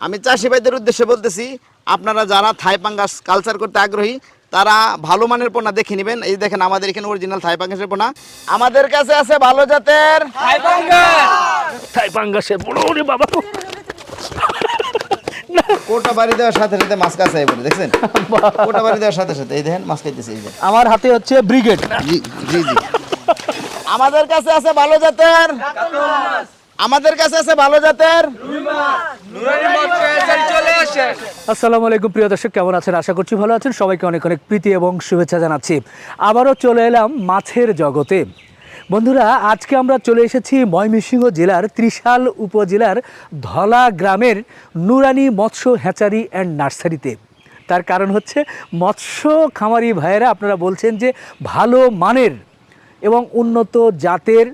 আমি চাষি ভাইদের উদ্দেশ্যে বলতেছি আপনারা যারা থাই পাঙ্গাস কালচার করতে আগ্রহী তারা ভালো মানের পোনা দেখে নেবেন। এই দেখেন আমাদের এখানে অরিজিনাল থাই পাঙ্গাসের পোনা। আমাদের কাছে আছে ভালো জাতের তাই পাঙ্গাসের বড় ওরে বাবা। কোটা বাড়ি দেওয়ার সাথে সাথে মাছ কাছে বলে দেখছেন? কোটা বাড়ি দেওয়ার সাথে সাথে এই দেখেন মাছ খাইতেছে এই যে আমার হাতে হচ্ছে ব্রিগেড। জি জি জি। আমাদের কাছে আছে ভালো জাতের আমাদের কাছে আছে ভালো জাতের? আসসালামু আলাইকুম, প্রিয় দর্শক, কেমন আছেন? আশা করছি ভালো আছেন। সবাইকে অনেক অনেক প্রীতি এবং শুভেচ্ছা জানাচ্ছি। আবারও চলে এলাম মাছের জগতে। বন্ধুরা, আজকে আমরা চলে এসেছি ময়মনসিংহ জেলার ত্রিশাল উপজেলার ধলা গ্রামের নুরানি মৎস্য হ্যাচারি অ্যান্ড নার্সারিতে। তার কারণ হচ্ছে, মৎস্য খামারি ভাইয়েরা আপনারা বলছেন যে ভালো মানের এবং উন্নত জাতের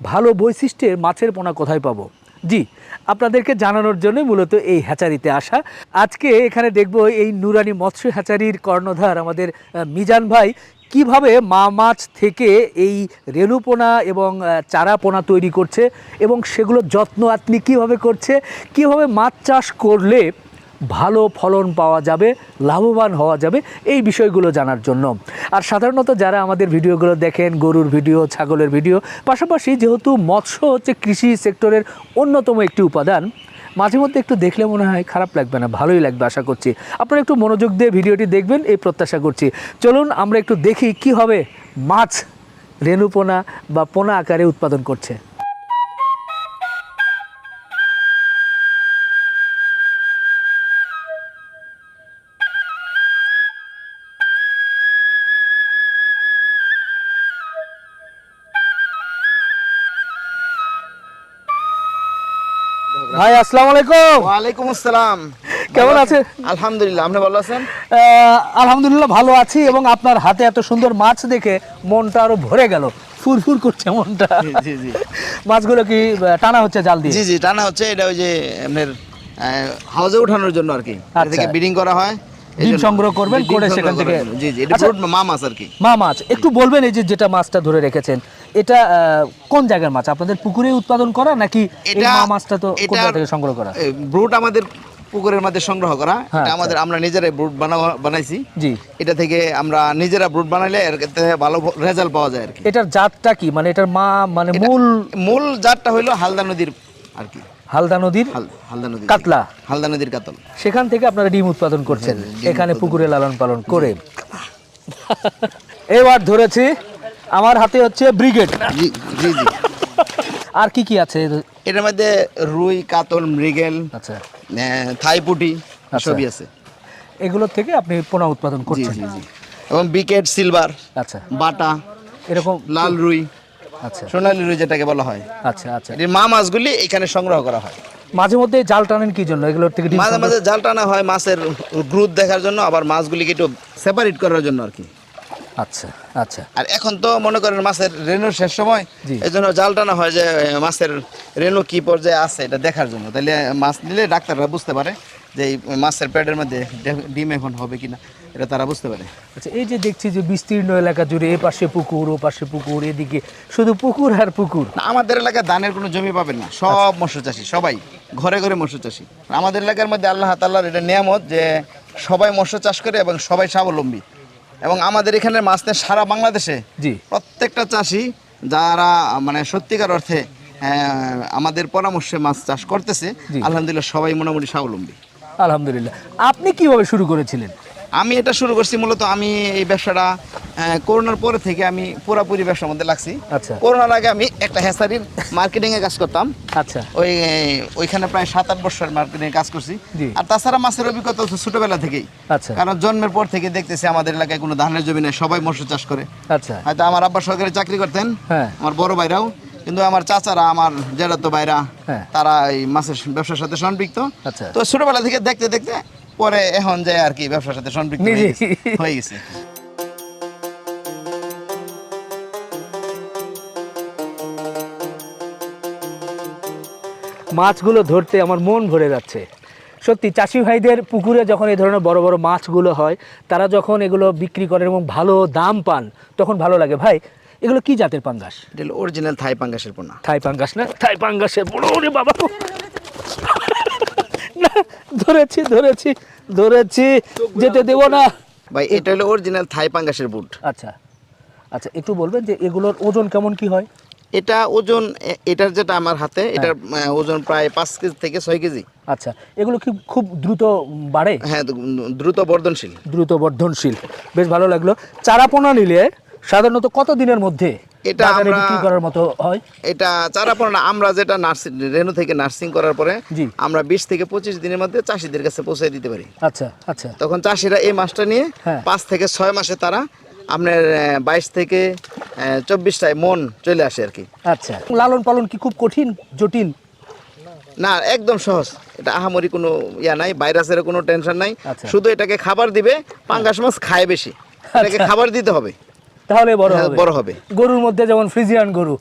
ভালো বৈশিষ্ট্যের মাছের পোনা কোথায় পাবো? জি আপনাদেরকে জানানোর জন্য মূলত এই হ্যাচারিতে আসা। আজকে এখানে দেখব এই নুরানি মৎস্য হ্যাচারির কর্ণধার আমাদের মিজান ভাই। কীভাবে মা মাছ থেকে এই রেণুপোনা এবং আহ, চারা পোনা তৈরি করছে এবং সেগুলো যত্ন আপনি কীভাবে করছে? কীভাবে মাছ চাষ করলে ভালো ফলন পাওয়া যাবে, লাভবান হওয়া যাবে এই বিষয়গুলো জানার জন্য। আর সাধারণত যারা আমাদের ভিডিওগুলো দেখেন, গরুর ভিডিও, ছাগলের ভিডিও, পাশাপাশি যেহেতু মৎস্য হচ্ছে কৃষি সেক্টরের অন্যতম একটি উপাদান, মাঝে মধ্যে একটু দেখলে মনে হয় খারাপ লাগবে না, ভালোই লাগবে আশা করছি। আপনারা একটু মনোযোগ দিয়ে ভিডিওটি দেখবেন, এই প্রত্যাশা করছি। চলুন আমরা একটু দেখি কি হবে মাছ রেণুপোনা বা পোনা আকারে উৎপাদন করছে। ভাই আসসালামু আলাইকুম। ওয়া আলাইকুম আসসালাম। কেমন আছেন? আলহামদুলিল্লাহ আপনি ভালো আছেন? আলহামদুলিল্লাহ ভালো আছি এবং আপনার হাতে এত সুন্দর মাছ দেখে মনটা আরও ভরে গেল। ফুরফুর করছে মনটা। জি জি মাছগুলো কি টানা হচ্ছে জাল দিয়ে? জি জি টানা হচ্ছে। এটা ওই যে আপনার হাউজে ওঠানোর জন্য আর কি। এদিকে এটা থেকে ব্রিডিং করা হয়। ডিম সংগ্রহ করবেন, করে সেখান থেকে- করার জন্য। জি জি এটা আচ্ছা। মা মাছ আর কি। মা মাছ একটু বলবেন এই যে যেটা মাছটা ধরে রেখেছেন এটা কোন জায়গার মাছ? আপনাদের পুকুরে উৎপাদন করা নাকি এটা মা মাছটা তো জায়গা থেকে সংগ্রহ করা? ব্রুট আমাদের পুকুরের মধ্যে সংগ্রহ করা। হ্যাঁ, এটা আমাদের আমরা নিজেরাই ব্রুট বানাইছি। জি। এটা থেকে আমরা নিজেরা ব্রুট বানাইলে এর ভালো রেজাল্ট পাওয়া যায় আর কি। এটার জাতটা কি? মানে এটার মা মানে মূল মূল জাতটা হইল হালদা নদীর আর কি। হালদা নদীর হাল- হালদা নদী কাতলা। হালদা নদীর কাতল। সেখান থেকে আপনারা ডিম উৎপাদন করছেন। এখানে পুকুরে লালন পালন করে। এবার ধরেছি আমার হাতে হচ্ছে ব্রিগেড। জি জি জি। আর কি কি আছে? এটার মধ্যে রুই কাতল মৃগেল আচ্ছা। থাইপুটি আচ্ছা। সবই আছে। এগুলোর থেকে আপনি পোনা উৎপাদন করছেন। এবং বিকেট সিলভার আচ্ছা। বাটা এরকম লাল রুই। সোনালী রুই যেটাকে বলা হয়। আচ্ছা আচ্ছা। এটির মা মাছগুলি এখানে সংগ্রহ করা হয়। মাঝে মধ্যে জাল টানেন কি জন্য? এগুলোর থেকে মাঝে মাঝে জাল টানা হয় মাছের গ্রোথ দেখার জন্য আবার মাছগুলিকে একটু সেপারেট করার জন্য আর কি। আচ্ছা আচ্ছা। আর এখন তো মনে করেন মাছের রেণুর শেষ সময়। এই জন্য জাল টানা হয় যে মাছের রেণু কি পর্যায়ে আছে এটা দেখার জন্য। তাহলে মাছ নিলে ডাক্তাররা বুঝতে পারে যে এই মাছের প্যাডের মধ্যে ডিম এখন হবে কিনা এটা তারা বুঝতে পারে। আচ্ছা এই যে দেখছি যে বিস্তীর্ণ এলাকা জুড়ে এ পাশে পুকুর ও পাশে পুকুর এদিকে শুধু পুকুর আর পুকুর? আমাদের এলাকায় ধানের কোনো জমি পাবেন না সব মৎস্য চাষি সবাই ঘরে ঘরে মৎস্য চাষি। আমাদের এলাকার মধ্যে আল্লাহ তাল্লাহর এটা নিয়ামত যে সবাই মৎস্য চাষ করে এবং সবাই স্বাবলম্বী। এবং আমাদের এখানে মাছ নেয় সারা বাংলাদেশে। জি। প্রত্যেকটা চাষি যারা মানে সত্যিকার অর্থে আমাদের পরামর্শে মাছ চাষ করতেছে আলহামদুলিল্লাহ সবাই মোটামুটি স্বাবলম্বী। আলহামদুলিল্লাহ। আপনি কীভাবে শুরু করেছিলেন? আমি এটা শুরু করছি মূলত আমি এই ব্যবসাটা করোনার পরে থেকে আমি পুরাপুরি ব্যবসার মধ্যে লাগছি। আচ্ছা। করোনার আগে আমি একটা হেসারির মার্কেটিং এ কাজ করতাম। আচ্ছা। ওই ওইখানে প্রায় সাত আট বছর মার্কেটিং কাজ করছি। আর তাছাড়া মাছের অভিজ্ঞতা হচ্ছে ছোটবেলা থেকেই। আচ্ছা। কারণ জন্মের পর থেকে দেখতেছি আমাদের এলাকায় কোনো ধানের জমি নেই সবাই মৎস্য চাষ করে। আচ্ছা। হয়তো আমার আব্বা সরকারি চাকরি করতেন হ্যাঁ। আমার বড় ভাইরাও। কিন্তু আমার চাচারা আমার জেরাতো ভাইরা হ্যাঁ। তারা এই মাছের ব্যবসার সাথে সম্পৃক্ত। আচ্ছা। তো ছোটবেলা থেকে দেখতে দেখতে পরে এখন যে আর কি ব্যবসার সাথে সম্পৃক্ত হয়ে হয়ে গেছে। মাছগুলো ধরতে আমার মন ভরে যাচ্ছে। সত্যি চাষি ভাইদের পুকুরে যখন এই ধরনের বড় বড় মাছগুলো হয় তারা যখন এগুলো বিক্রি করেন এবং ভালো দাম পান তখন ভালো লাগে। ভাই এগুলো কি জাতের পাঙ্গাস? এটা হলো অরিজিনাল থাই পাঙ্গাসের পোনা। থাই পাঙ্গাস না? থাই পাঙ্গাসের বড় ওরে বাবা। না ধরেছি ধরেছি ধরেছি যেতে দেবো না। ভাই এটা হলো অরিজিনাল থাই পাঙ্গাসের বুট। আচ্ছা আচ্ছা একটু বলবেন যে এগুলোর ওজন কেমন কি হয়? এটা ওজন এটার যেটা আমার হাতে এটার ওজন প্রায় পাঁচ কেজি থেকে ছয় কেজি। আচ্ছা এগুলো কি খুব দ্রুত বাড়ে? হ্যাঁ দ্রুত বর্ধনশীল। দ্রুত বর্ধনশীল। বেশ ভালো লাগল। চারাপোনা নিলে সাধারণত কত দিনের মধ্যে এটা আমরা- বিক্রি করার মতো হয়? এটা চারা পড়া না আমরা যেটা নার্সিং রেনু থেকে নার্সিং করার পরে আমরা বিশ থেকে পঁচিশ দিনের মধ্যে চাষিদের কাছে পৌঁছে দিতে পারি। আচ্ছা আচ্ছা। তখন চাষিরা এই মাছটা নিয়ে হ্যাঁ। পাঁচ থেকে ছয় মাসে তারা আপনার বাইশ থেকে চব্বিশটায় মন চলে আসে আর কি। আচ্ছা। লালন পালন কি খুব কঠিন জটিল? না একদম সহজ। এটা আহামরি কোনো ইয়া নাই ভাইরাসের কোনো টেনশন নাই। আচ্ছা। শুধু এটাকে খাবার দিবে পাঙ্গাস মাছ খায় বেশি। এটাকে খাবার দিতে হবে। তাহলে বড় হ্যাঁ, হবে। বড় হবে। গরুর মধ্যে যেমন ফ্রিজিয়ান গরু।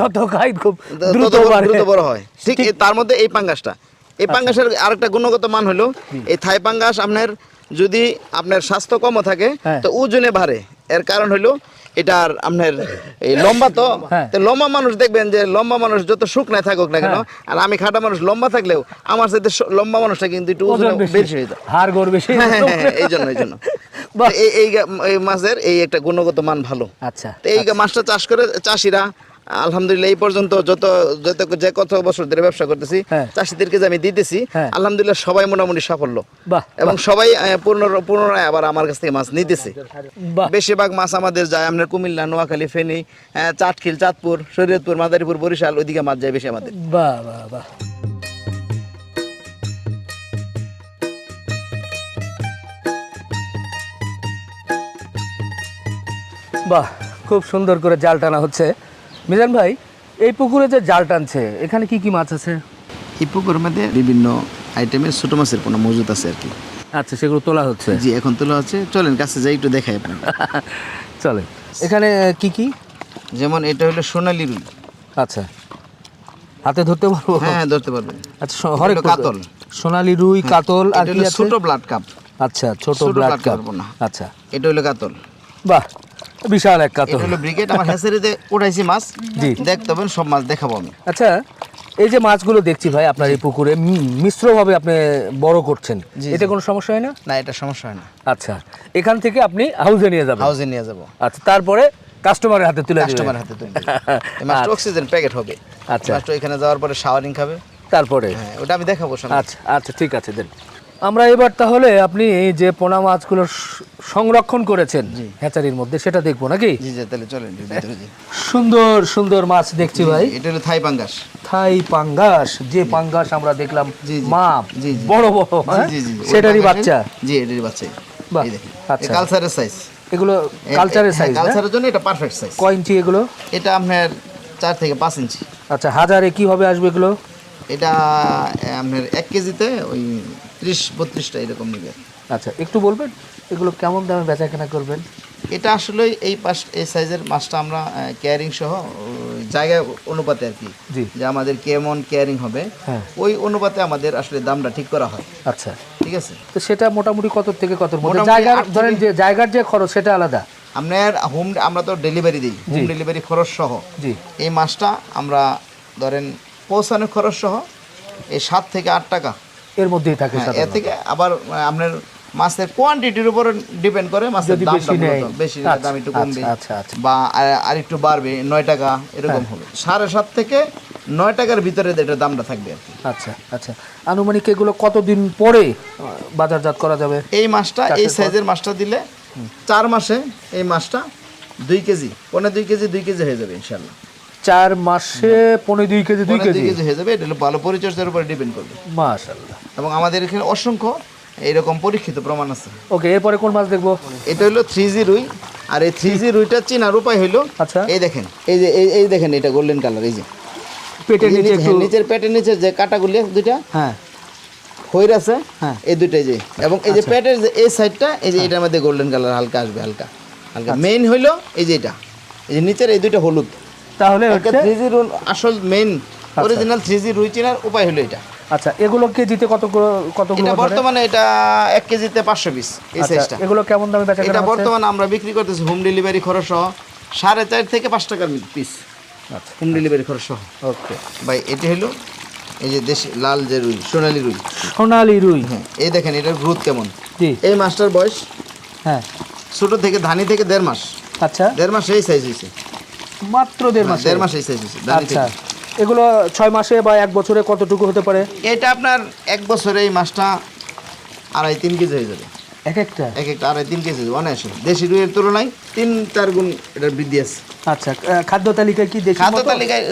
যত খাই খুব দ্রুত বাড়ে দ্রুত বড় হয়। ঠিক তার মধ্যে এই পাঙ্গাসটা। এই পাঙ্গাসের আরেকটা গুণগত মান হলো এই থাই পাঙ্গাস আপনার যদি আপনার স্বাস্থ্য কম থাকে হ্যাঁ। তো ওজনে বাড়ে। এর কারণ হলো এটার আপনার এই লম্বা তো হ্যাঁ। লম্বা মানুষ দেখবেন যে লম্বা মানুষ যত সুখ শুকনায় থাকুক না কেন হ্যাঁ। আর আমি খাটা মানুষ লম্বা থাকলেও আমার সাথে লম্বা মানুষটা কিন্তু একটু ওজন বেশি হয়ে যায় হাড় গোড় বেশি হ্যাঁ, এই জন্য এই জন্য। এই এই মাছের এই একটা গুণগত মান ভালো আচ্ছা এই মাছটা চাষ করে চাষিরা আলহামদুলিল্লাহ এই পর্যন্ত যত যত যে কত বছর ধরে ব্যবসা করতেছি হ্যাঁ। চাষিদেরকে যে আমি দিতেছি হ্যাঁ। আলহামদুলিল্লাহ সবাই মোটামুটি সাফল্য। এবং সবাই পুনরায় আবার আমার কাছ থেকে মাছ নিতেছে। বেশিরভাগ মাছ আমাদের যায় আমরা কুমিল্লা নোয়াখালী ফেনী চাটখিল চাঁদপুর শরীয়তপুর মাদারীপুর বরিশাল ওইদিকে মাছ যায় বেশি আমাদের। বাহ বাহ বাহ। বাহ খুব সুন্দর করে জাল টানা হচ্ছে। মিজান ভাই এই পুকুরে যে জাল টানছে এখানে কি কি মাছ আছে? এই পুকুরের মধ্যে বিভিন্ন আইটেমের ছোট মাছের কোনো মজুদ আছে আর কি। আচ্ছা সেগুলো তোলা হচ্ছে। জি এখন তোলা হচ্ছে। চলেন কাছে যাই একটু দেখাই আপনার চলে এখানে কি কি? যেমন এটা হলো সোনালি রুই। আচ্ছা। হাতে ধরতে পারব? হ্যাঁ ধরতে পারবেন। আচ্ছা হরেক কাতল। সোনালি রুই কাতল আর কি আছে? ছোট ব্লাড কাপ আচ্ছা ছোট ছোট ব্লাড কাপ না। আচ্ছা। এটা হলো কাতল। বাহ! বিশাল এক কাতল। এটা হলো ব্রিগেড আমার হ্যাসারিতে উঠাইছি মাছ। জি। দেখতে পাবেন সব মাছ দেখাবো আমি। আচ্ছা এই যে মাছগুলো দেখছি ভাই আপনার এই পুকুরে মিশ্রভাবে আপনি বড় করছেন। এতে কোনো সমস্যা হয় না? না এটা সমস্যা হয় না। আচ্ছা এখান থেকে আপনি হাউসে নিয়ে যাবেন। হাউসে নিয়ে যাব। আচ্ছা তারপরে কাস্টমারের হাতে তুলে কাস্টমার দিবেন হাতে তুলে মাছটা অক্সিজেন প্যাকেট হবে। আচ্ছা। মাছটা এখানে যাওয়ার পরে শাওয়ারিং খাবে। তারপরে? হ্যাঁ ওটা আমি দেখাবো আচ্ছা আচ্ছা ঠিক আছে দেন। আমরা এবার তাহলে আপনি যে পোনা মাছগুলো সংরক্ষণ করেছেন হ্যাচারির মধ্যে সেটা দেখব নাকি? জি জি তাহলে চলেন। সুন্দর সুন্দর মাছ দেখছি ভাই। এটা হলো থাই পাঙ্গাস। থাই পাঙ্গাস যে পাঙ্গাস আমরা দেখলাম জি। বড় বড় হ্যাঁ? সেটারই বাচ্চা। জি এটারই বাচ্চা। বাহ, আচ্ছা। কালচারের সাইজ এগুলো কালচারের সাইজ কালচারের জন্য এটা পারফেক্ট সাইজ কয় ইঞ্চি এগুলো? এটা আপনার চার থেকে পাঁচ ইঞ্চি। আচ্ছা হাজারে কীভাবে আসবে এগুলো? এটা আপনার এক কেজিতে ওই ত্রিশ বত্রিশটা এরকম নেবে। আচ্ছা একটু বলবেন এগুলো কেমন দামে বেচা কেনা করবেন? এটা আসলে এই পাশ এই সাইজের মাছটা আমরা কেয়ারিং সহ জায়গা অনুপাতে আর কি। যে আমাদের কেমন কেয়ারিং হবে হ্যাঁ। ওই অনুপাতে আমাদের আসলে দামটা ঠিক করা হয়। আচ্ছা। ঠিক আছে? তো সেটা মোটামুটি কত থেকে কত জায়গার ধরেন যে জায়গার যে খরচ সেটা আলাদা। আপনার হোম আমরা তো ডেলিভারি দিই হোম ডেলিভারি খরচ সহ। জি। এই মাছটা আমরা ধরেন পৌঁছানোর খরচ সহ এই সাত থেকে আট টাকা। এর মধ্যেই থাকে হ্যাঁ, এর থেকে আবার আপনার মাছের কোয়ান্টিটির উপর ডিপেন্ড করে মাছের দামটা বেশি আচ্ছা, দাম একটু কমবে। আচ্ছা, আচ্ছা। বা আর- একটু বাড়বে নয় টাকা এরকম হ্যাঁ। হবে সাড়ে সাত থেকে নয় টাকার ভিতরে এটার দামটা থাকবে আচ্ছা আচ্ছা। আনুমানিক এগুলো কতদিন পরে বাজারজাত করা যাবে? এই মাছটা এই সাইজের মাছটা দিলে চার মাসে এই মাছটা দুই কেজি পনেরো দুই কেজি দুই কেজি হয়ে যাবে ইনশাল্লাহ চার মাসে পনেরো দুই কেজি দুই কেজি। কেজি হয়ে যাবে এটা হলো ভালো পরিচর্যার উপর ডিপেন্ড করবে। মাশাল্লাহ এবং আমাদের এখানে অসংখ্য এইরকম পরীক্ষিত প্রমাণ আছে। ওকে এরপরে কোন মাছ দেখব? এটা হলো থ্রি জি রুই আর এই থ্রি জি রুইটা চেনার উপায় হলো আচ্ছা। এই দেখেন এই যে এই- দেখেন এটা গোল্ডেন কালার এই যে। পেটের নিচে হ্যাঁ, নিচের পেটের নিচের যে কাটাগুলি দুইটা হ্যাঁ। হইর আছে হ্যাঁ। এই দুইটাই যে। এবং এই যে পেটের যে এই সাইডটা এই যে এটার মধ্যে গোল্ডেন কালার হালকা আসবে হালকা। হালকা। মেইন হইল এই যে এটা। এই যে নিচের এই দুইটা হলুদ। তাহলে থ্রি জি আসল মেইন অরিজিনাল থ্রি জি রুই চেনার উপায় হলো এটা। আচ্ছা এগুলো কেজিতে কত কত এটা বর্তমানে এটা এক কেজিতে পাঁচশো পিস এই আচ্ছা, সাইজটা এগুলো কেমন দামে বেচা এটা বর্তমানে আমরা বিক্রি করতেছি হোম ডেলিভারি খরচ সহ সাড়ে চার থেকে পাঁচ টাকার পিস আচ্ছা। হোম ডেলিভারি খরচ সহ ওকে। ভাই এটি হলো এই যে দেশি লাল যে রুই সোনালি রুই। সোনালি রুই। হ্যাঁ এই দেখেন এটার গ্রোথ কেমন? জি। এই মাছটার বয়স হ্যাঁ। ছোট থেকে ধানি থেকে দেড় মাস। আচ্ছা। দেড় মাস এই সাইজ হয়েছে মাত্র দেড় মাস। দেড় মাস ধানি আচ্ছা। এগুলো ছয় মাসে বা এক বছরে কতটুকু হতে পারে? এটা আপনার এক বছরে এই মাছটা আড়াই তিন কেজি হয়ে যাবে। এক একটা? এক একটা আড়াই তিন কেজি অনায়াসে। দেশি রুইয়ের তুলনায় তিন চার গুণ এটার বৃদ্ধি আছে। আচ্ছা খাদ্য তালিকায় কি খাদ্য তালিকায়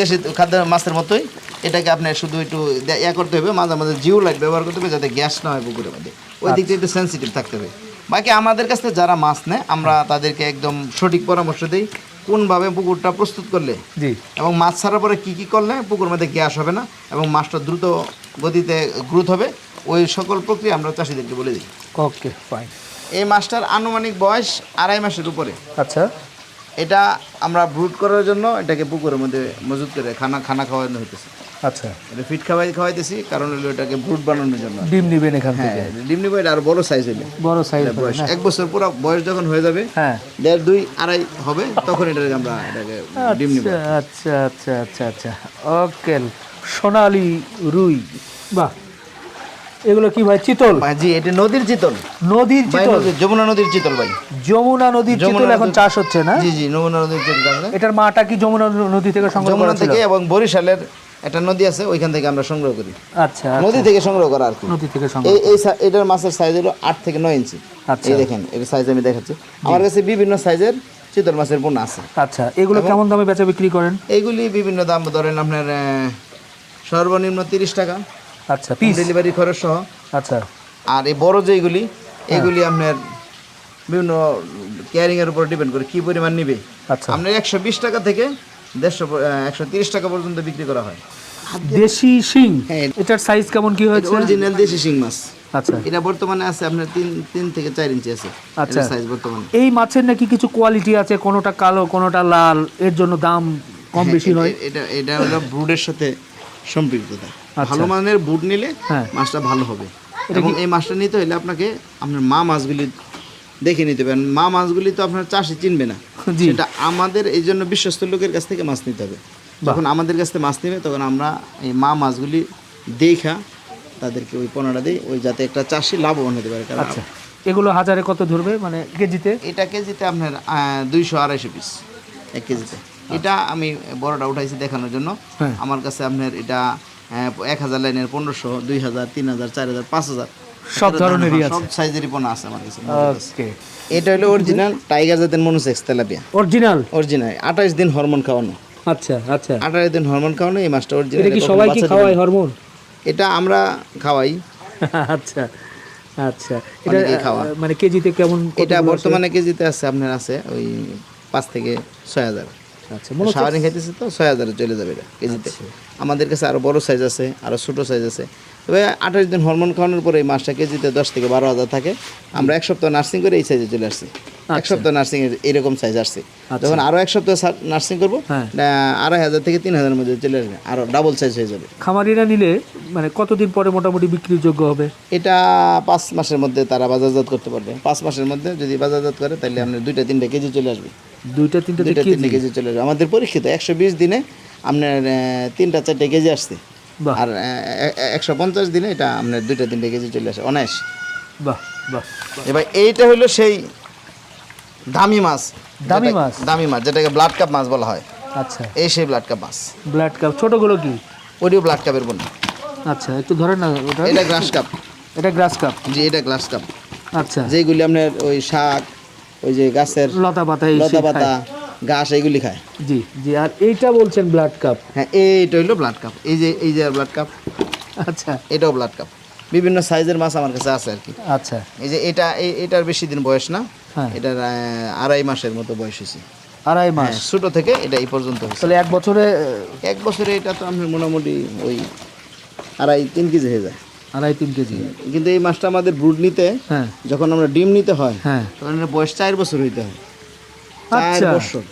দেশি খাদ্য মাছের মতোই। এটাকে আপনার শুধু একটু ইয়া করতে হবে মাঝে মাঝে জিও লাইট ব্যবহার করতে হবে যাতে গ্যাস না হয় পুকুরের মধ্যে। ওই দিকটা একটু সেন্সিটিভ থাকতে হবে। বাকি আমাদের কাছে যারা মাছ নেয় আমরা তাদেরকে একদম সঠিক পরামর্শ দিই। কোনভাবে পুকুরটা প্রস্তুত করলে? জি। এবং মাছ ছাড়ার পরে কী কী করলে পুকুর মধ্যে গ্যাস হবে না এবং মাছটা দ্রুত গতিতে গ্রোথ হবে? ওই সকল প্রক্রিয়া আমরা চাষিদেরকে বলে দিই। ওকে ফাইন এই মাছটার আনুমানিক বয়স আড়াই মাসের উপরে। আচ্ছা। এটা আমরা ব্রুট করার জন্য এটাকে পুকুরের মধ্যে মজুত করে খানা খানা খাওয়ানো হইতেছে। আচ্ছা। এটা ফিট খাওয়াই খাওয়াইতেছি কারণ হলো এটাকে ব্রুড বানানোর জন্য। ডিম নিবেন এখান হ্যাঁ থেকে? ডিম নিবো এটা আরও বড় সাইজ হইলে বড় সাইজ বয়স। এক বছর পুরো বয়স যখন হয়ে যাবে হ্যাঁ। দেড় দুই আড়াই হবে তখন এটাকে আমরা এটাকে ডিম নিব। আচ্ছা আচ্ছা আচ্ছা আচ্ছা ওকে সোনালি রুই। বাহ। এগুলো কি ভাই চিতল? জি এটা নদীর চিতল। নদীর চিতল? যমুনা নদীর চিতল ভাই। যমুনা নদীর চিতল এখন চাষ হচ্ছে না? জি জি যমুনা নদীর চিতল এটার মাটা কি যমুনা নদী থেকে সংগ্রহ করা থেকে এবং বরিশালের একটা নদী আছে ওইখান থেকে আমরা সংগ্রহ করি। আচ্ছা নদী থেকে সংগ্রহ করা আর কি। নদী থেকে সংগ্রহ এই এই এটার মাছের সাইজ হলো আট থেকে নয় ইঞ্চি। আচ্ছা। এই দেখেন এর সাইজ আমি দেখাচ্ছি। আমার কাছে বিভিন্ন সাইজের চিতল মাছের পোনা আছে। আচ্ছা এগুলো কেমন দামে বেচা বিক্রি করেন? এগুলি বিভিন্ন দাম ধরেন আপনার সর্বনিম্ন তিরিশ টাকা। আচ্ছা পিস ডেলিভারি খরচ সহ। আচ্ছা। আর এই বড় যেগুলি হ্যাঁ। এগুলি আপনার বিভিন্ন ক্যারিং এর উপর ডিপেন্ড করে কি পরিমাণ নিবে। আচ্ছা। আপনার একশো বিশ টাকা থেকে দেড়শো একশো তিরিশ টাকা পর্যন্ত বিক্রি করা হয়। দেশি শিং? হ্যাঁ। এটার সাইজ কেমন কি হয়েছে? অরিজিনাল দেশি শিং মাছ। আচ্ছা। এটা বর্তমানে আছে আপনার তিন তিন থেকে চার ইঞ্চি আছে। আচ্ছা। সাইজ বর্তমানে। এই মাছের নাকি কিছু কোয়ালিটি আছে? কোনোটা কালো কোনোটা লাল? এর জন্য দাম কম বেশি হয় এটা এটা হলো ব্রুডের সাথে সম্পৃক্ততা। আচ্ছা। ভালো মানের ব্রুড নিলে হ্যাঁ। মাছটা ভালো হবে। এবং এই মাছটা নিতে হলে আপনাকে আপনার মা মাছগুলি দেখে নিতে পারেন। মা মাছগুলি তো আপনার চাষি চিনবে না। সেটা আমাদের এই জন্য বিশ্বস্ত লোকের কাছ থেকে মাছ নিতে হবে। যখন আমাদের কাছ থেকে মাছ নেবে তখন আমরা এই মা মাছগুলি দেখা তাদেরকে ওই পনেরোটা দিই ওই যাতে একটা চাষি লাভবান হতে পারে। আচ্ছা। এগুলো হাজারে কত ধরবে? মানে কেজিতে? এটা কেজিতে আপনার দুইশো আড়াইশো পিস এক কেজিতে। এটা আমি বড়টা উঠাইছি দেখানোর জন্য। হ্যাঁ। আমার কাছে আপনার এটা এক হাজার লাইনের পনেরোশো দুই হাজার তিন হাজার চার হাজার পাঁচ হাজার। সব ধরনেরই আছে। সব সাইজেরই পোনা আছে আমার কাছে ওকে এটা হলো অরিজিনাল টাইগার জাতের মনোসেক্স তেলাপিয়া। অরিজিনাল অরিজিনাল আঠাশ দিন হরমোন খাওয়ানো। আচ্ছা আচ্ছা। আঠাশ দিন হরমোন খাওয়ানো এই মাছটা এটা কি অরিজিনাল সবাই কি খাওয়ায় হরমোন এটা আমরা খাওয়াই। আচ্ছা আচ্ছা। এটা। মানে কেজিতে কেমন এটা? বর্তমানে কেজিতে আছে আপনার আছে ওই পাঁচ থেকে ছয় হাজার। আচ্ছা মনে হচ্ছে- খাইতেছে তো ছয় হাজারে চলে যাবে এটা কেজিতে। আমাদের কাছে আরও বড় সাইজ আছে আরও ছোট সাইজ আছে। তবে আঠাশ দিন হরমোন খাওয়ানোর পরে এই মাছটা কেজিতে দশ থেকে বারো হাজার থাকে। আমরা এক সপ্তাহ নার্সিং করে এই সাইজে চলে আসছি। এক সপ্তাহ নার্সিং এর এরকম সাইজ আসছে। যখন আরও এক সপ্তাহ নার্সিং করব হ্যাঁ। আড়াই হাজার থেকে তিন হাজারের মধ্যে চলে আসবে। আরও ডাবল সাইজ হয়ে যাবে। খামারিরা নিলে মানে কতদিন পরে মোটামুটি বিক্রির যোগ্য হবে? এটা পাঁচ মাসের মধ্যে তারা বাজারজাত করতে পারবে। পাঁচ মাসের মধ্যে যদি বাজারজাত করে তাহলে আপনার দুইটা তিনটা কেজি চলে আসবে। দুইটা তিনটা তিনটা কেজি? চলে আসবে। আমাদের পরীক্ষিত একশো বিশ দিনে আপনার তিনটা চারটে কেজি আসছে। আর একশো পঞ্চাশ দিনে এটা আপনার দুইটা তিনটে কেজি চলে আসে অনায়াস। বাহ বাহ এবার এইটা হলো সেই দামি মাছ। দামি মাছ? দামি মাছ যেটাকে ব্লাড কাপ মাছ বলা হয়। আচ্ছা। এই সেই ব্লাড কাপ মাছ। ব্লাড কাপ ছোটগুলো কি? ওটিও ব্লাড কাপের বোন আচ্ছা একটু ধরেন না ওটা। এটা গ্লাস কাপ এটা গ্রাস কাপ জি এটা গ্লাস কাপ আচ্ছা। যেগুলি আপনার ওই শাক ওই যে গাছের লতা পাতা লতা পাতা। ঘাস এইগুলি খায়। জি জি আর এইটা বলছেন ব্লাড কাপ হ্যাঁ এইটা হইল ব্লাড কাপ এই যে এই যে ব্লাড কাপ আচ্ছা। এটাও ব্লাড কাপ বিভিন্ন সাইজের মাছ আমার কাছে আছে আর কি। আচ্ছা। এই যে এটা এটার বেশি দিন বয়স না। হ্যাঁ। এটার আড়াই মাসের মতো বয়স হয়েছে। আড়াই মাস। হ্যাঁ, ছোট থেকে এটা এই পর্যন্ত তাহলে এক বছরে এক বছরে এটা তো আপনার মোটামুটি ওই আড়াই তিন কেজি হয়ে যায়। আড়াই তিন কেজি। কিন্তু এই মাছটা আমাদের ব্রুড নিতে হ্যাঁ। যখন আমরা ডিম নিতে হয় হ্যাঁ। তখন বয়স চার বছর হইতে হয়। চার আচ্ছা। বছর।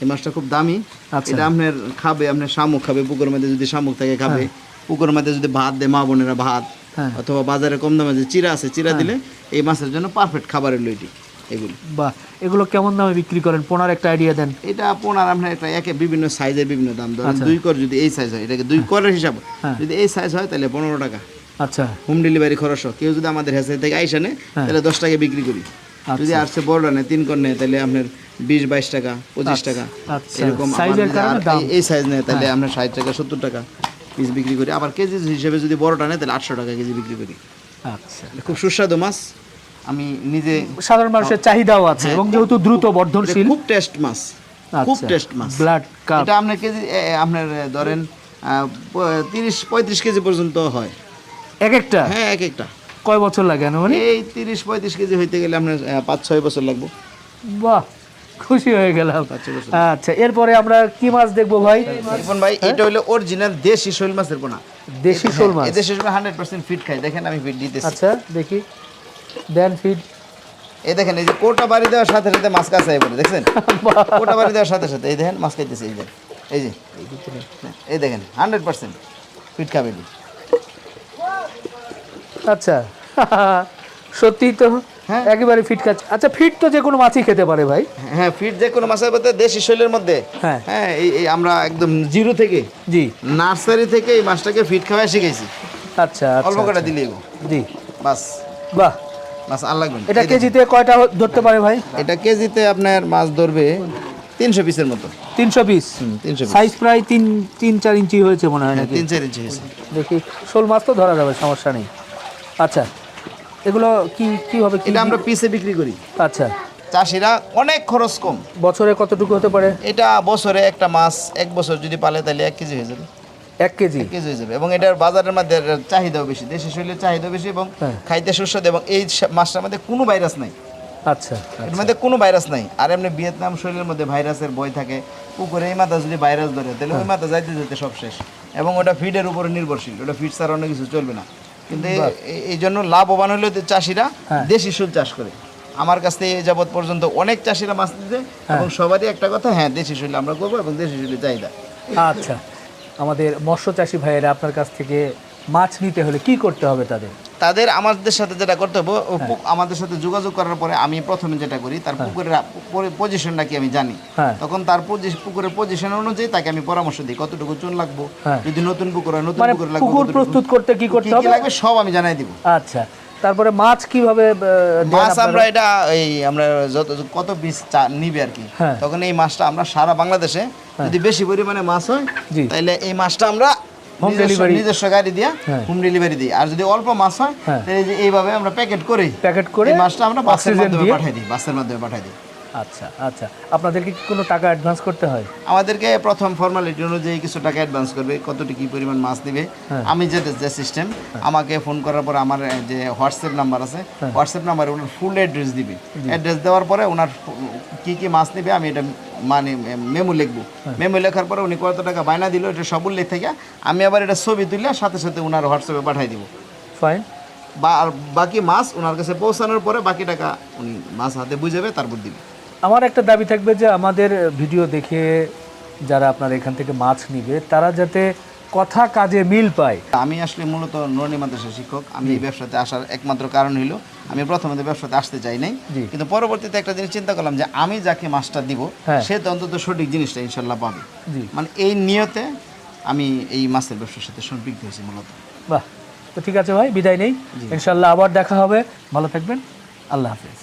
এই মাছটা খুব দামি। আচ্ছা। এটা আপনার খাবে আপনার শামুক খাবে পুকুরের মধ্যে যদি শামুক থাকে খাবে। পুকুরের মধ্যে যদি ভাত দেয় মা বোনেরা ভাত হ্যাঁ। অথবা বাজারে কম দামে যে চিরা আছে চিরা দিলে এই মাছের জন্য পারফেক্ট খাবারের লইটি এগুলো। এগুলো কেমন দামে বিক্রি করেন? পোনার একটা আইডিয়া দেন। এটা পোনার আপনার একটা একে বিভিন্ন সাইজের বিভিন্ন দাম ধরেন। আচ্ছা। দুই কর যদি এই সাইজ হয় এটাকে দুই করের হিসাব। হ্যাঁ। যদি এই সাইজ হয় তাহলে পনেরো টাকা। আচ্ছা। হোম ডেলিভারি খরচ। কেউ যদি আমাদের হেসে থেকে আইসা নেয় হ্যাঁ। তাহলে দশ টাকা বিক্রি করি। যদি আসছে বড় নেয় তিন কর নেয় তাহলে আপনার বিশ বাইশ টাকা পঁচিশ টাকা। আচ্ছা, এরকম সাইজের কারণে দাম। হ্যাঁ। এই- সাইজ নেয় তাহলে আমরা ষাট টাকা সত্তর টাকা পিস বিক্রি করি। আবার কেজি হিসেবে যদি বড়টা নেয় তাহলে আটশো টাকা কেজি বিক্রি করি। আচ্ছা। খুব সুস্বাদু মাছ। আমি নিজে সাধারণ মানুষের চাহিদাও আছে এবং যেহেতু দ্রুত বর্ধনশীল। খুব টেস্ট মাছ। খুব আচ্ছা। টেস্ট মাছ। Blood carp. এটা আপনার কেজি আপনার ধরেন তিরিশ পঁয়ত্রিশ কেজি পর্যন্ত হয়। এক একটা? হ্যাঁ এক একটা। কয় বছর লাগে মানে এই তিরিশ পঁয়ত্রিশ কেজি হইতে গেলে আপনার পাঁচ ছয় বছর লাগবে। বাহ খুশি হয়ে গেলাম। আচ্ছা এরপরে আমরা কি মাছ দেখব ভাই? ইরফান ভাই এটা হলো অরিজিনাল দেশি শোল মাছের পোনা। দেশি শোল মাছ। দেশি শোল হান্ড্রেড পার্সেন্ট ফিট খাই দেখেন আমি ফিট দিতেছি। আচ্ছা দেখি। দেন ফিট এই দেখেন এই যে কোটা বাড়ি দেওয়ার সাথে সাথে মাছ কাছে পড়ে দেখছেন? কোটা বাড়ি দেওয়ার সাথে সাথে এই দেখেন মাছ খাইতেছে এই যে এই যে। এই দেখেন হান্ড্রেড পার্সেন্ট ফিট খাবে। আচ্ছা। সত্যি তো হ্যাঁ। একেবারে ফিট খাচ্ছে আচ্ছা ফিট তো যে কোনো মাছই খেতে পারে ভাই। হ্যাঁ ফিট যে কোনো মাছের মধ্যে দেশি শৈলের মধ্যে। হ্যাঁ। হ্যাঁ এই আমরা একদম জিরো থেকে জি। নার্সারি থেকে এই মাছটাকে ফিট খাওয়া শিখেছি আচ্ছা অল্প আচ্ছা। কটা দিলেই জি। বাস। বাহ। মাছ আর লাগবে না। এটা কেজিতে কয়টা ধরতে পারে ভাই? এটা কেজিতে আপনার মাছ ধরবে তিনশো পিসের মতো। তিনশো পিস? তিনশো সাইজ প্রায় তিন তিন চার ইঞ্চি হয়েছে মনে হয় নাকি? তিন চার ইঞ্চি হয়েছে। দেখি শোল মাছ তো ধরা যাবে সমস্যা নেই। আচ্ছা। এগুলো কি কীভাবে এটা আমরা পিসে বিক্রি করি। আচ্ছা। চাষিরা অনেক খরচ কম। বছরে কতটুকু হতে পারে? এটা বছরে একটা মাছ এক বছর যদি পালে তাহলে এক কেজি হয়ে যাবে। এক কেজি? এক কেজি হয়ে যাবে। এবং এটার বাজারের মধ্যে চাহিদাও বেশি দেশি শৈলের চাহিদাও বেশি এবং হ্যাঁ। খাইতে সুস্বাদু এবং এই মাছটার মধ্যে কোনো ভাইরাস নাই। আচ্ছা এর মধ্যে কোনো ভাইরাস নাই। আর এমনি ভিয়েতনাম শৈলের মধ্যে ভাইরাসের ভয় থাকে। পুকুরে এই মাথা যদি ভাইরাস ধরে তাহলে ওই মাথা যাইতে যেতে সব শেষ। এবং ওটা ফিডের উপরে নির্ভরশীল। ওটা ফিড ছাড়া অন্য কিছু চলবে না। কিন্তু এই- জন্য লাভবান হলে তো চাষিরা হ্যাঁ। দেশি সুদ চাষ করে। আমার কাছ থেকে এই যাবৎ পর্যন্ত অনেক চাষিরা মাছ দিতে এবং সবারই একটা কথা হ্যাঁ দেশি শুলে আমরা করব এবং দেশি শৈলের চাহিদা। আচ্ছা। আমাদের মৎস্য চাষি ভাইয়েরা আপনার কাছ থেকে মাছ নিতে হলে কি করতে হবে তাদের তাদের আমাদের সাথে যেটা করতে হবে হ্যাঁ। আমাদের সাথে যোগাযোগ করার পরে আমি প্রথমে যেটা করি তার পুকুরের পজিশনটা কি আমি জানি হ্যাঁ। তখন তার পুকুরের পজিশন অনুযায়ী তাকে আমি পরামর্শ দিই কতটুকু চুন লাগবো হ্যাঁ। যদি নতুন পুকুর হয় নতুন মানে পুকুর লাগবে পুকুর প্রস্তুত করতে কি করতে হবে লাগবে সব আমি জানাই দিব আচ্ছা তারপরে মাছ কীভাবে মাছ আমরা এটা এই আমরা যত কত পিস নিবে আর কি হ্যাঁ। তখন এই মাছটা আমরা সারা বাংলাদেশে যদি বেশি পরিমাণে মাছ হয়। তাহলে এই মাছটা আমরা Home ডেলিভারি নিজস্ব গাড়ি দিয়া। হোম ডেলিভারি দিই। আর যদি অল্প মাছ হয় হ্যাঁ। তাহলে যে এইভাবে আমরা প্যাকেট করি। প্যাকেট করে মাছটা আমরা বাসের মাধ্যমে পাঠাই দিই বাসের মাধ্যমে পাঠাই দিই। আচ্ছা আচ্ছা। আপনাদেরকে কি কোনো টাকা অ্যাডভান্স করতে হয়? আমাদেরকে প্রথম ফর্মালিটি অনুযায়ী কিছু টাকা অ্যাডভান্স করবে কতটি কি পরিমাণ মাছ দিবে হ্যাঁ। আমি যে যে সিস্টেম আমাকে ফোন করার পর আমার যে হোয়াটসঅ্যাপ নাম্বার আছে হ্যাঁ। হোয়াটসঅ্যাপ নাম্বারে ওনার ফুল অ্যাড্রেস দিবে। অ্যাড্রেস দেওয়ার পরে ওনার কি কি মাছ নেবে আমি এটা মানে মেমো লিখব। হ্যাঁ। মেমো লেখার পরে উনি কত টাকা বায়না দিল এটা সব উল্লেখ থেকে আমি আবার এটা ছবি তুলে সাথে সাথে ওনার হোয়াটসঅ্যাপে পাঠিয়ে দিব। ফাইন বা বাকি মাছ ওনার কাছে পৌঁছানোর পরে বাকি টাকা উনি মাছ হাতে বুঝাবে তারপর দিবে। আমার একটা দাবি থাকবে যে আমাদের ভিডিও দেখে যারা আপনার এখান থেকে মাছ নিবে তারা যাতে কথা কাজে মিল পায়। আমি আসলে মূলত নরনি মাদ্রাসা শিক্ষক। আমি এই ব্যবসাতে আসার একমাত্র কারণ হলো আমি প্রথমে তো ব্যবসাতে আসতে চাই নাই। কিন্তু পরবর্তীতে একটা জিনিস চিন্তা করলাম যে আমি যাকে মাছটা দিব হ্যাঁ। সে তো অন্তত সঠিক জিনিসটা ইনশাল্লাহ পাবে। জি। মানে এই নিয়তে আমি এই মাছের ব্যবসার সাথে সম্পৃক্ত হয়েছি মূলত। বাহ তো ঠিক আছে ভাই বিদায় নেই। ইনশাল্লাহ আবার দেখা হবে। ভালো থাকবেন। আল্লাহ হাফেজ।